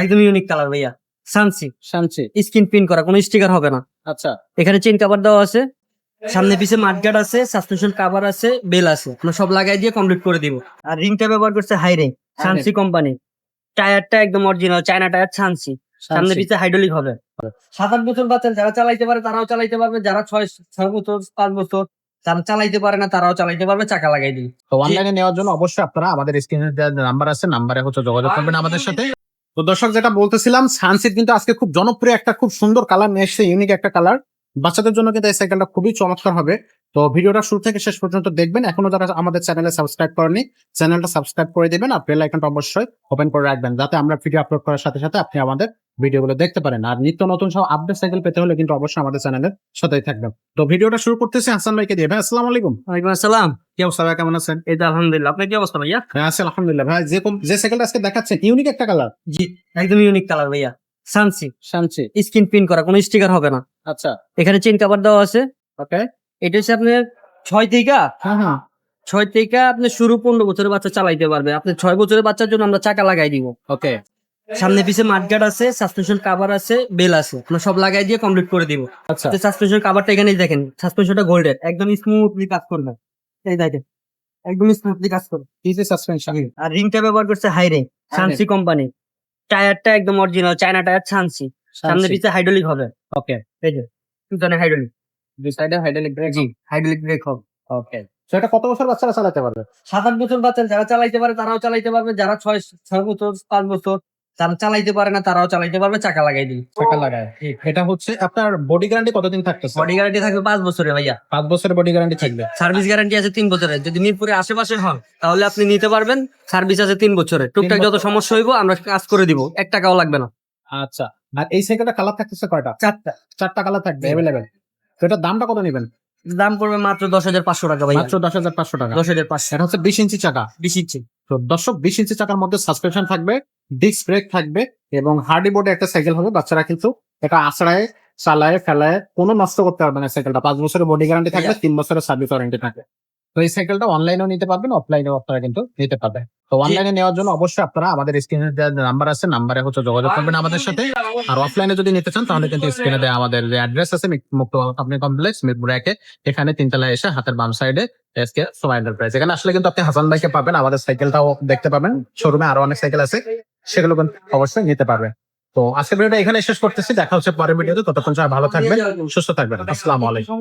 একদম unique colour ভাইয়া। সানসি Samsi screen print করা কোনো স্টিকার হবে না। আচ্ছা। এখানে চেন কাভার দেওয়া আছে। সামনে পিছে মাঠগার্ড আছে সাসপেনশন কাভার আছে বেল আছে। আমরা সব লাগাই দিয়ে কমপ্লিট করে দিব। আর রিংটা ব্যবহার করছে হাই রিং সানসি কোম্পানি টায়ারটা একদম অরিজিনাল চায়না টায়ার সানসি সামনে পিছে হাইড্রোলিক হবে। সাত আট বছর বাচ্চা যারা চালাইতে পারে তারাও চালাইতে পারবে যারা ছয় ছয় বছর পাঁচ বছর যারা চালাইতে পারে না তারাও চালাইতে পারবে চাকা লাগাই দিই তো অনলাইনে নেওয়ার জন্য অবশ্যই আপনারা আমাদের স্ক্রিনে নাম্বার আছে নাম্বারে হচ্ছে যোগাযোগ করবেন আমাদের সাথে। তো দর্শক, যেটা বলতেছিলাম সানসিট কিন্তু আজকে খুব জনপ্রিয় একটা, খুব সুন্দর কালার নিয়ে এসেছে ইউনিক একটা কালার বাচ্চাদের জন্য কিন্তু এই সাইকেলটা খুবই চমৎকার হবে। তো ভিডিওটা শুরু থেকে শেষ পর্যন্ত দেখবেন। এখনও যারা আমাদের চ্যানেলে সাবস্ক্রাইব করেনি চ্যানেলটা সাবস্ক্রাইব করে দিবেন আর বেল আইকনটা অবশ্যই ওপেন করে রাখবেন, যাতে আমরা ভিডিও আপলোড করার সাথে সাথে আপনি আমাদের ভিডিওগুলো দেখতে পারেন। আর নিত্য নতুন সব আপডেট সাইকেল পেতে হলে কিন্তু অবশ্যই আমাদের চ্যানেলের সাথেই থাকবেন। তো ভিডিওটা শুরু করতেছি হাসান ভাইকে দিয়ে। ভাই, আসসালামু আলাইকুম। আসসালাম। কি অবস্থা ভাই? কেমন আছেন? এই তো আলহামদুলিল্লাহ। আপনার কি অবস্থা ভাইয়া? হ্যাঁ আছি আলহামদুলিল্লাহ। ভাই যে কম- যে সাইকেলটা আজকে দেখাচ্ছেন ইউনিক একটা কালার জি একদম ইউনিক কালার ভাইয়া। সানসি স্ক্রিন প্রিন্ট করা কোনো স্টিকার হবে না। আচ্ছা। এখানে চেন কাভার দেওয়া আছে। ওকে এটা হচ্ছে আপনার ছয় থেকে হ্যাঁ হ্যাঁ। ছয় থেকে আপনি শুরু পনেরো বছরের বাচ্চা চালাইতে পারবে। আপনি ছয় বছরের বাচ্চার জন্য আমরা চাকা লাগাই দিব। ওকে সামনে পিছে মাঠগার্ড আছে সাসপেনশন কাভার আছে বেল আছে। আমরা সব লাগাই দিয়ে কমপ্লিট করে দিব। আচ্ছা। সাসপেনশন কাভারটা এখানে দেখেন সাসপেনশনটা গোল্ডের একদম স্মুথলি কাজ করবে। এই দেখেন একদম স্মুথলি কাজ করবে ইজি সাসপেনশন আর রিংটা ব্যবহার করছে হাই সানসি কোম্পানি টায়ারটা একদম অরিজিনাল চায়না টায়ার সানসি সামনে পিছে হাইড্রোলিক হবে। ওকে এই যে টু ধরনের হাইড্রোলিক দুই সাইডে হাইড্রোলিক ব্রেক জি হাইড্রোলিক ব্রেক হবে। ওকে কত বছর বাচ্চারা চালাতে পারবে? সাত আট বছর বাচ্চা যারা চালাইতে পারে তারাও চালাইতে পারবে যারা ছয় ছয় বছর পাঁচ বছর যারা চালাইতে পারে না তারাও চালাইতে পারবে চাকা লাগাই দিই চাকা লাগায়। এটা হচ্ছে আপনার বডি গ্যারান্টি কতদিন থাকতেছে? বডি গ্যারান্টি থাকবে পাঁচ বছরে ভাইয়া। পাঁচ বছরের বডি গ্যারান্টি থাকবে। সার্ভিস গ্যারান্টি আছে তিন বছরের যদি মিরপুরে আশেপাশে হন তাহলে আপনি নিতে পারবেন। সার্ভিস আছে তিন বছরের টুকটাক যত সমস্যা হইব আমরা কাজ করে দিব। এক টাকাও লাগবে না। আচ্ছা। আর এই সাইকেলটা কালার থাকতেছে কয়টা? চারটা। চারটা কালার থাকবে অ্যাভেলেবেল তো এটার দামটা কত নেবেন? দাম পড়বে মাত্র দশ হাজার পাঁচশো টাকা মাত্র দশ হাজার পাঁচশো টাকা। দশ হাজার পাঁচশো। এটা হচ্ছে বিশ ইঞ্চি চাকা। বিশ ইঞ্চি। তো দর্শক বিশ ইঞ্চি চাকার মধ্যে সাসপেনশন থাকবে ডিস্ক ব্রেক থাকবে এবং হার্ডি বোর্ডে একটা সাইকেল হবে বাচ্চারা কিন্তু এটা আশ্রয় চালায় ফেলায় কোনো নষ্ট করতে পারবে না সাইকেলটা পাঁচ বছরের বডি গ্যারান্টি থাকবে তিন বছরের সার্ভিস ওয়ারেন্টি থাকবে। তো এই সাইকেলটা অনলাইনেও নিতে পারবেন অফলাইনেও আপনারা কিন্তু নিতে পারবেন। তো অনলাইনে নেওয়ার জন্য অবশ্যই আপনারা আমাদের স্ক্রিনে দেওয়া নাম্বার আছে নাম্বারে হচ্ছে যোগাযোগ করবেন আমাদের সাথে। আর অফলাইনে যদি নিতে চান তাহলে কিন্তু স্ক্রিনে দেওয়া আমাদের যে অ্যাড্রেস আছে মুক্ত আপনি কমপ্লেক্স মিরপুর একে। এখানে তিনতলায় এসে হাতের বাম সাইডে এসকে সোমা এন্টারপ্রাইজ এখানে আসলে কিন্তু আপনি হাসান ভাইকে পাবেন আমাদের সাইকেলটাও দেখতে পাবেন। শোরুমে আরও অনেক সাইকেল আছে সেগুলো কিন্তু অবশ্যই নিতে পারবেন। তো আজকের ভিডিওটা এখানে শেষ করতেছি দেখা হচ্ছে পরের ভিডিওতে ততক্ষণ সবাই ভালো থাকবেন সুস্থ থাকবেন। আসসালামু আলাইকুম।